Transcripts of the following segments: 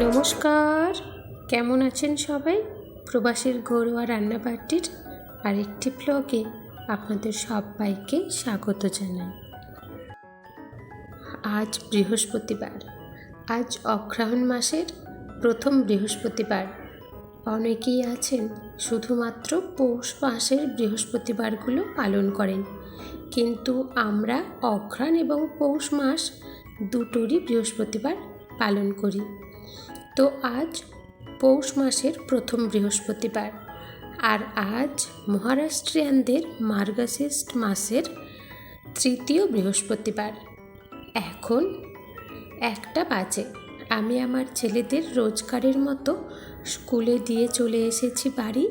নমস্কার। কেমন আছেন সবাই? প্রবাসীর ঘরোয়া রান্না রান্নাবাটির আরেকটি ব্লগে আপনাদের সবাইকে স্বাগত জানাই। আজ বৃহস্পতিবার। আজ অগ্রহায়ণ মাসের প্রথম বৃহস্পতিবার। অনেকেই আছেন, শুধুমাত্র পৌষ মাসের বৃহস্পতিবারগুলো পালন করেন। কিন্তু আমরা অঘ্রাণ এবং পৌষ মাস দুটোরই বৃহস্পতিবার পালন করি। তো আজ পৌষ মাসের প্রথম বৃহস্পতিবার। আর আজ মহারাষ্ট্রিয়ানদের মার্গাসিস্ট মাসের তৃতীয় বৃহস্পতিবার। এখন একটা বাজে। আমি আমার ছেলেদের রোজগারের মতো স্কুলে দিয়ে চলে এসেছি বাড়ি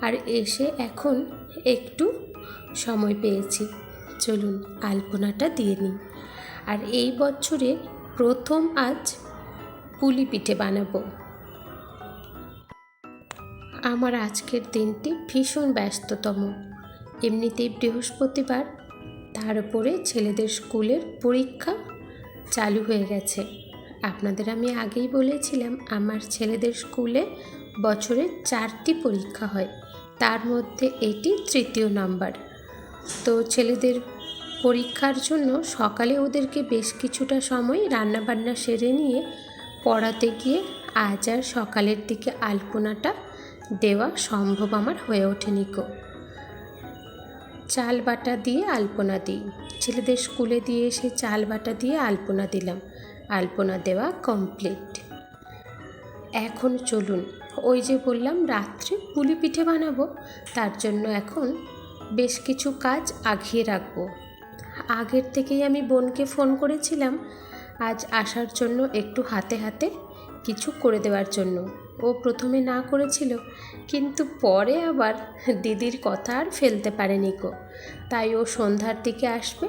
আর এসে এখন একটু সময় পেয়েছি। চলুন আলপনাটা দিয়ে নিই। আর এই বছরে প্রথম আজ পুলি পিঠে বানাবো। আমার আজকের দিনটি ভীষণ ব্যস্ততম। এমনিতেই বৃহস্পতিবার, তার উপরে ছেলেদের স্কুলের পরীক্ষা চালু হয়ে গেছে। আপনাদের আমি আগেই বলেছিলাম, আমার ছেলেদের স্কুলে বছরে চারটি পরীক্ষা হয়। তার মধ্যে এটি তৃতীয় নাম্বার। তো ছেলেদের পরীক্ষার জন্য সকালে ওদেরকে বেশ কিছুটা সময় রান্নাবান্না সেরে নিয়ে পড়াতে গিয়ে আজ আর সকালের দিকে আলপনাটা দেওয়া সম্ভব আমার হয়ে ওঠেনি কো চাল বাটা দিয়ে আলপনা দিই। ছেলেদের স্কুলে দিয়ে এসে চাল বাটা দিয়ে আলপনা দিলাম। আলপনা দেওয়া কমপ্লিট এখন চলুন, ওই যে বললাম রাত্রে পুলি পিঠে বানাবো, তার জন্য এখন বেশ কিছু কাজ আগিয়ে রাখব। আগের থেকেই আমি বোনকে ফোন করেছিলাম, আজ আসার জন্য একটু হাতে হাতে কিছু করে দেওয়ার জন্য। ও প্রথমে না করেছিল, কিন্তু পরে আবার দিদির কথা আর ফেলতে পারেনি কো তাই ও সন্ধ্যার দিকে আসবে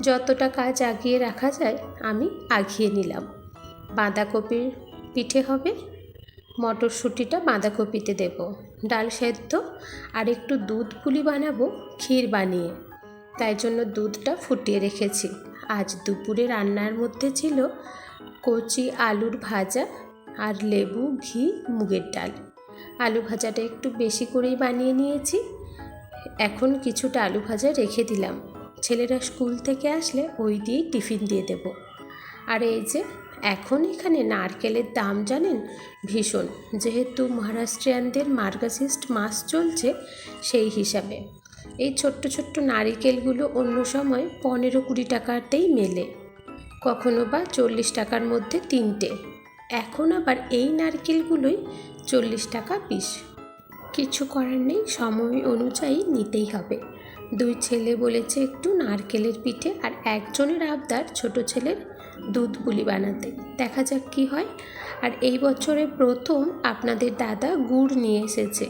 যতটা কাজ আগিয়ে রাখা যায়, আমি আগিয়ে নিলাম। বাঁধাকপির পিঠে হবে। মটরশুঁটিটা বাঁধাকপিতে দেব। ডাল সেদ্ধ। আর একটু দুধ পুলি বানাবো, ক্ষীর বানিয়ে। তাই জন্য দুধটা ফুটিয়ে রেখেছি। আজ দুপুরে রান্নার মধ্যে ছিল কচি আলুর ভাজা আর লেবু, ঘি, মুগের ডাল। আলু ভাজাটা একটু বেশি করেই বানিয়ে নিয়েছি। এখন কিছুটা আলু ভাজা রেখে দিলাম। ছেলেরা স্কুল থেকে আসলে ওই দিয়েই টিফিন দিয়ে দেব। আর এই যে, এখন এখানে নারকেলের দাম জানেন? ভীষণ। যেহেতু মহারাষ্ট্রিয়ানদের মার্গাসিস্ট মাস চলছে সেই হিসাবে। এই ছোট্ট ছোট্ট নারিকেলগুলো অন্য সময় পনেরো কুড়ি টাকাতেই মেলে। কখনো বা চল্লিশ টাকার মধ্যে তিনটে। এখন আবার এই নারকেলগুলোই চল্লিশ টাকা পিস। কিছু করার নেই, সময় অনুযায়ী নিতেই হবে। দুই ছেলে বলেছে একটু নারকেলের পিঠে আর একজনের আবদার ছোট ছেলের দুধ পুলি বানাতে। দেখা যাক কি হয়। আর এই বছরে প্রথম আপনাদের দাদা গুড় নিয়ে এসেছে।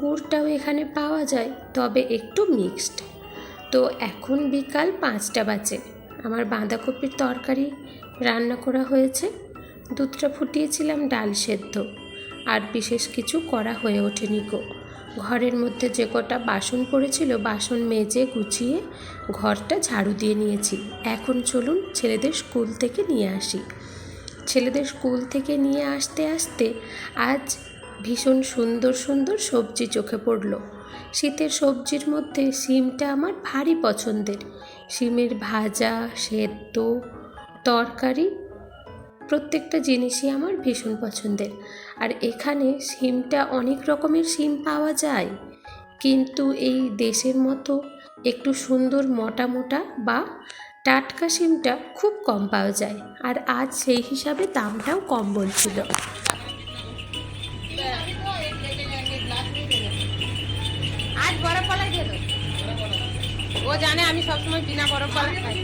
গুড়টাও এখানে পাওয়া যায়, তবে একটু মিক্সড। তো এখন বিকাল পাঁচটা বাজে। আমার বাঁধাকপির তরকারি রান্না করা হয়েছে। দুধটা ফুটিয়েছিলাম ডাল সেদ্ধ। আর বিশেষ কিছু করা হয়ে ওঠেনি গো। ঘরের মধ্যে যে কটা বাসন পড়েছিল, বাসন মেজে গুছিয়ে ঘরটা ঝাড়ু দিয়ে নিয়েছি। এখন চলুন ছেলেদের স্কুল থেকে নিয়ে আসি। ছেলেদের স্কুল থেকে নিয়ে আসতে আসতে আজ ভীষণ সুন্দর সুন্দর সবজি চোখে পড়ল। শীতের সবজির মধ্যে শিমটা আমার ভারী পছন্দের। শিমের ভাজা, সেদ্ধ, তরকারি, প্রত্যেকটা জিনিসই আমার ভীষণ পছন্দের। আর এখানে সিমটা অনেক রকমের সিম পাওয়া যায়। কিন্তু এই দেশের মতো একটু সুন্দর মোটা মোটা বা টাটকা সিমটা খুব কম পাওয়া যায়। আর আজ সেই হিসাবে দামটাও কম বলছিল। আজ বরফ কলাই দিয়ে ও জানে আমি সবসময় বিনা বরফ কলাই খাই।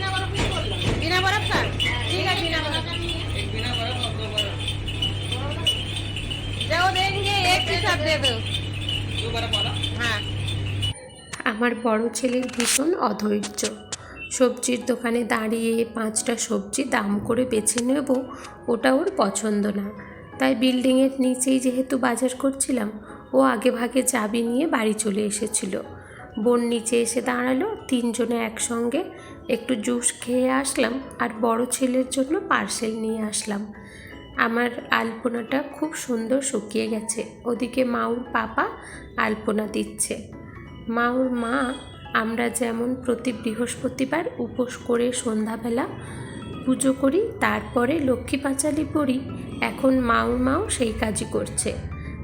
বিনা বরফ जो देंगे एक के साथ दे दो हाँ আমার বড় ছেলের ভীষণ অধৈর্য সবজির দোকানে দাঁড়িয়ে পাঁচটা সবজি দাম করে বেছে নেব ওটা ওর পছন্দ না তাই বিল্ডিংয়ের নিচেই যেহেতু বাজার করছিলাম ও আগে ভাগে চাবি নিয়ে বাড়ি চলে এসেছিল বোন নিচে এসে দাঁড়ালো তিনজনে একসঙ্গে একটু জুস খেয়ে আসলাম আর বড় ছেলের জন্য পার্সেল নিয়ে আসলাম আমার আলপনাটা খুব সুন্দর শুকিয়ে গেছে। ওদিকে মাউর পাপা আলপনা দিচ্ছে। মাউর মা, আমরা যেমন প্রতি বৃহস্পতিবার উপোস করে সন্ধ্যাবেলা পুজো করি, তারপরে লক্ষ্মী পাঁচালি পড়ি, এখন মাউর মাও সেই কাজই করছে।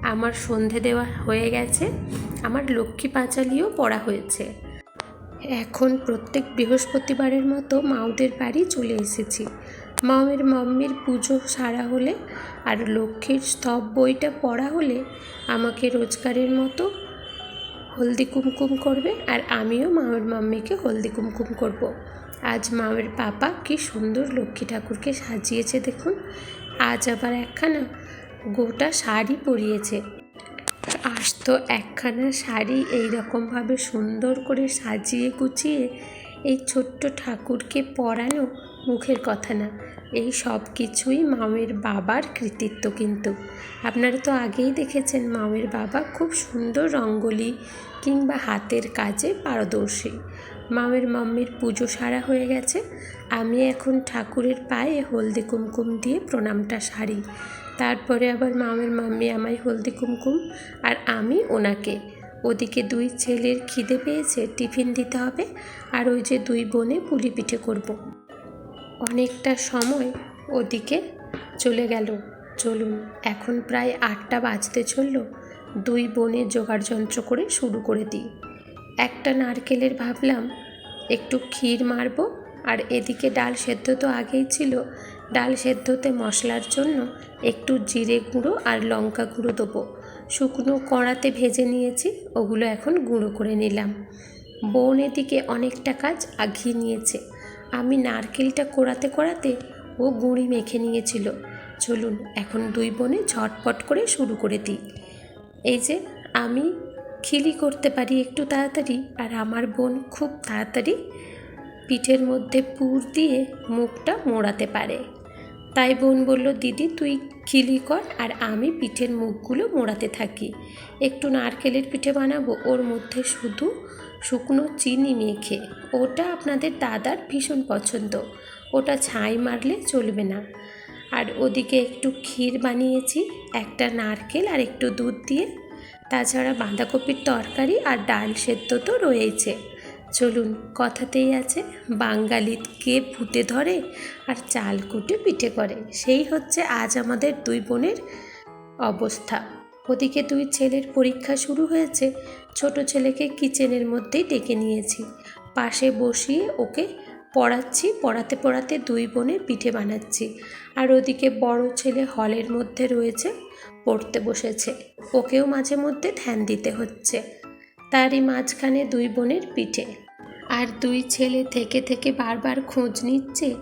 আমার সন্ধে দেওয়া হয়ে গেছে, আমার লক্ষ্মী পাঁচালিও পড়া হয়েছে। এখন প্রত্যেক বৃহস্পতিবারের মতো মাউদের বাড়ি চলে এসেছি। মাউয়ের মাম্মির পুজো সারা হলে আর লক্ষ্মীর স্তব বইটা পড়া হলে আমাকে রোজগারের মতো হলদি কুমকুম করবে আর আমিও মামের মাম্মিকে হলদি কুমকুম করব। আজ মামের পাপা কি সুন্দর লক্ষ্মী ঠাকুরকে সাজিয়েছে দেখুন আজ আবার একখানা গোটা শাড়ি পরিয়েছে আজ তো একখানা শাড়ি এই রকমভাবে সুন্দর করে সাজিয়ে গুছিয়ে এই ছোট্ট ঠাকুরকে পরানো মুখের কথা না। এই সব কিছুই মামের বাবার কৃতিত্ব কিন্তু। আপনারা তো আগেই দেখেছেন মামের বাবা খুব সুন্দর রঙ্গোলি কিংবা হাতের কাজে পারদর্শী। মামের মাম্মির পুজো সারা হয়ে গেছে। আমি এখন ঠাকুরের পায়ে হলদি কুমকুম দিয়ে প্রণামটা সারি। তারপরে আবার মামের মাম্মি আমায় হলদি কুমকুম আর আমি ওনাকে। ওদিকে দুই ছেলের খিদে পেয়েছে, টিফিন দিতে হবে আর ওই যে দুই বোনে পুলি পিঠে করব। অনেকটা সময় ওদিকে চলে গেল। চলুন, এখন প্রায় আটটা বাজতে চলল। দুই বোনে জোগাড় যন্ত্র করে শুরু করে দিই। একটা নারকেলের ভাবলাম, একটু ক্ষীর মারবো, আর এদিকে ডাল সেদ্ধ তো আগেই ছিল। ডাল সেদ্ধতে মশলার জন্য একটু জিরে গুঁড়ো আর লঙ্কা গুঁড়ো দেবো। শুকনো কড়াতে ভেজে নিয়েছি, ওগুলো এখন গুঁড়ো করে নিলাম। বোন এদিকে অনেকটা কাজ আগিয়ে নিয়েছে। আমি নারকেলটা কোড়াতে কোড়াতে ও গুঁড়ি মেখে নিয়েছিল। চলুন, এখন দুই বোনে ঝটপট করে শুরু করে দিই। এই যে, আমি খিলি করতে পারি একটু তাড়াতাড়ি আর আমার বোন খুব তাড়াতাড়ি পিঠের মধ্যে পুর দিয়ে মুখটা মোড়াতে পারে। তাই বোন বলল, দিদি, তুই খিলি কর আর আমি পিঠের মুখগুলো মোড়াতে থাকি। একটু নারকেলের পিঠে বানাবো। ওর মধ্যে শুধু শুকনো চিনি মেখে। ওটা আপনাদের দাদার ভীষণ পছন্দ। ওটা ছাই মারলে চলবে না। আর ওদিকে একটু ক্ষীর বানিয়েছি, একটা নারকেল আর একটু দুধ দিয়ে। তাছাড়া বাঁধাকপির তরকারি আর ডাল সেদ্ধ তো রয়েছে চলুন, কথাতেই আছে বাঙালির কে ভূতে ধরে আর চাল কুটে পিঠে করে। সেই হচ্ছে আজ আমাদের দুই বোনের অবস্থা। ওদিকে দুই ছেলের পরীক্ষা শুরু হয়েছে। ছোট ছেলেকে কিচেনের মধ্যেই ডেকে নিয়েছি। পাশে বসিয়ে ওকে পড়াচ্ছি, পড়াতে পড়াতে দুই বোনে পিঠে বানাচ্ছি। আর ওদিকে বড় ছেলে হলের মধ্যে রয়েছে, পড়তে বসেছে। ওকেও মাঝে মধ্যে ধ্যান দিতে হচ্ছে। তারই মাঝখানে দুই বোনের পিঠে। আর দুই ছেলে থেকে থেকে বারবার খোঁজ নিচ্ছে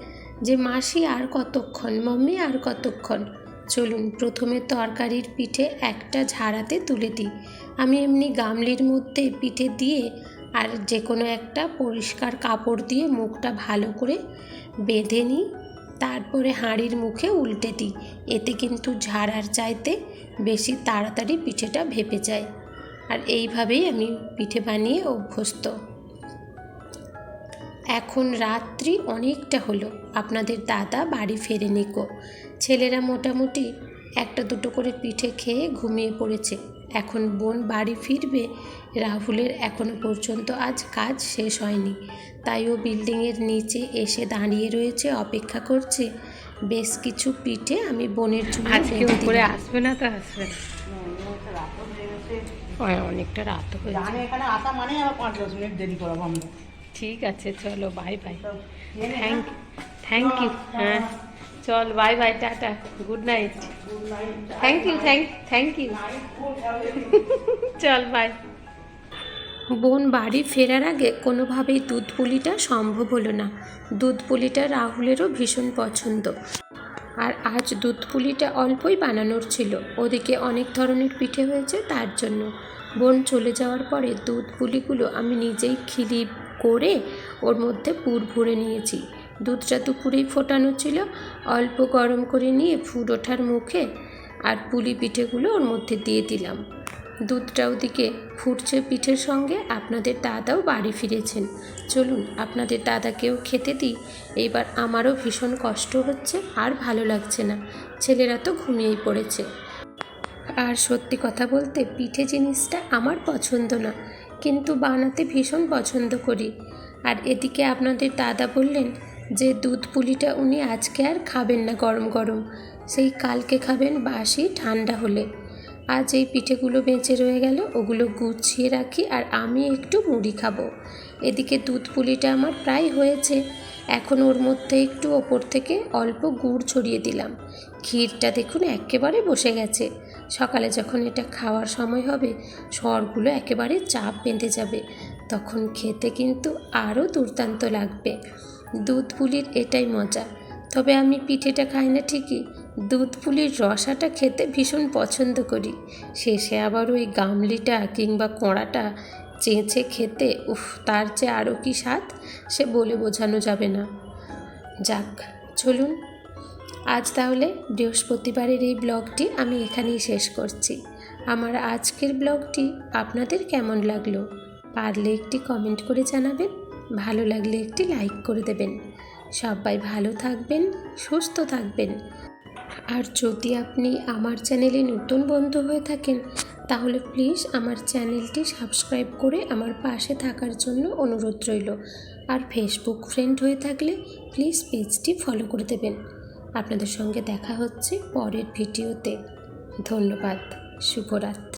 যে মাসি আর কতক্ষণ, মম্মি আর কতক্ষণ চলুন প্রথমে তরকারির পিঠে একটা ঝাড়াতে তুলে দিই। আমি এমনি গামলির মধ্যে পিঠে দিয়ে আর যে কোনো একটা পরিষ্কার কাপড় দিয়ে মুখটা ভালো করে বেঁধে নিই। তারপরে হাঁড়ির মুখে উল্টে দিই। এতে কিন্তু ঝাড়ার চাইতে বেশি তাড়াতাড়ি পিঠেটা ভেপে যায়। আর এইভাবেই আমি পিঠে বানিয়ে অভ্যস্ত। এখন রাত্রি অনেকটা হলো। আপনাদের দাদা বাড়ি ফেরেনি গো। ছেলেরা মোটামুটি একটা দুটো করে পিঠে খেয়ে ঘুমিয়ে পড়েছে। এখন বোন বাড়ি ফিরবে রাহুলের এখনও পর্যন্ত আজ কাজ শেষ হয়নি। তাই ও বিল্ডিংয়ের নিচে এসে দাঁড়িয়ে রয়েছে অপেক্ষা করছে। বেশ কিছু পিঠে আমি বোনের জন্য আজকে উপরে আসবে না তো আসবে না? অনেকটা রাত হয়েছে এখানে আসা মানে আবার পাঁচ দশ মিনিট দেরি করাবো আমরা। ঠিক আছে চলো bye bye thank thank you হ্যাঁ। চল bye bye tata good night thank you thank thank you চল বাই বোন, বাড়ি ফেরার আগে কোনোভাবেই দুধ পুলিটা সম্ভব হলো না। দুধ পুলিটা রাহুলেরও ভীষণ পছন্দ। আর আজ দুধ পুলিটা অল্পই বানানোর ছিল। ওদিকে অনেক ধরনের পিঠে হয়েছে তার জন্য। বোন, চলে যাওয়ার পরে দুধ পুলিগুলো আমি নিজেই খিলি করে ওর মধ্যে পুর ভরে নিয়েছি। দুধটা দুপুরেই ফোটানো ছিল, অল্প গরম করে নিয়ে ফুড ওঠার মুখে আর পুলি পিঠেগুলো ওর মধ্যে দিয়ে দিলাম। দুধটা ওদিকে ফুটছে পিঠের সঙ্গে, আপনাদের দাদাও বাড়ি ফিরেছেন। চলুন, আপনাদের দাদাকেও খেতে দিই। এইবার আমারও ভীষণ কষ্ট হচ্ছে, আর ভালো লাগছে না। ছেলেরা তো ঘুমিয়েই পড়েছে। আর সত্যি কথা বলতে, পিঠে জিনিসটা আমার পছন্দ না, কিন্তু বানাতে ভীষণ পছন্দ করি। আর এদিকে আপনাদের দাদা বললেন যে দুধ পুলিটা উনি আজকে আর খাবেন না গরম গরম, সেই কালকে খাবেন বাসি ঠান্ডা হলে। আজ এই পিঠেগুলো বেঁচে রয়ে গেল, ওগুলো গুছিয়ে রাখি আর আমি একটু মুড়ি খাব। এদিকে দুধ পুলিটা আমার প্রায় হয়েছে, এখন ওর মধ্যে একটু ওপর থেকে অল্প গুড় ছড়িয়ে দিলাম। ক্ষীরটা দেখুন একেবারে বসে গেছে। সকালে যখন এটা খাওয়ার সময় হবে স্বরগুলো একেবারে চাপ বেঁধে যাবে, তখন খেতে কিন্তু আরও দুর্দান্ত লাগবে। দুধ পুলির এটাই মজা। তবে আমি পিঠেটা খাই না ঠিকই। দুধ পুলির রসাটা খেতে ভীষণ পছন্দ করি। শেষে আবার ওই গামলিটা কিংবা কোঁড়াটা চেঁচে খেতে, উফ, তার যে আরও কি স্বাদ, সে বলে বোঝানো যাবে না। যাক, চলুন। আজ তাহলে বৃহস্পতিবারের এই ব্লগটি আমি এখানেই শেষ করছি। আমার আজকের ব্লগটি আপনাদের কেমন লাগল? পারলে একটি কমেন্ট করে জানাবেন। ভালো লাগলে একটি লাইক করে দেবেন। সবাই ভালো থাকবেন, সুস্থ থাকবেন। আর যদি আপনি আমার চ্যানেলে নতুন বন্ধু হয়ে থাকেন, তাহলে প্লিজ আমার চ্যানেলটি সাবস্ক্রাইব করে আমার পাশে থাকার জন্য অনুরোধ রইল। আর ফেসবুক ফ্রেন্ড হয়ে থাকলে প্লিজ পেজটি ফলো করে দেবেন। আপনাদের সঙ্গে দেখা হচ্ছে পরের ভিডিওতে। ধন্যবাদ, শুভরাত্রি।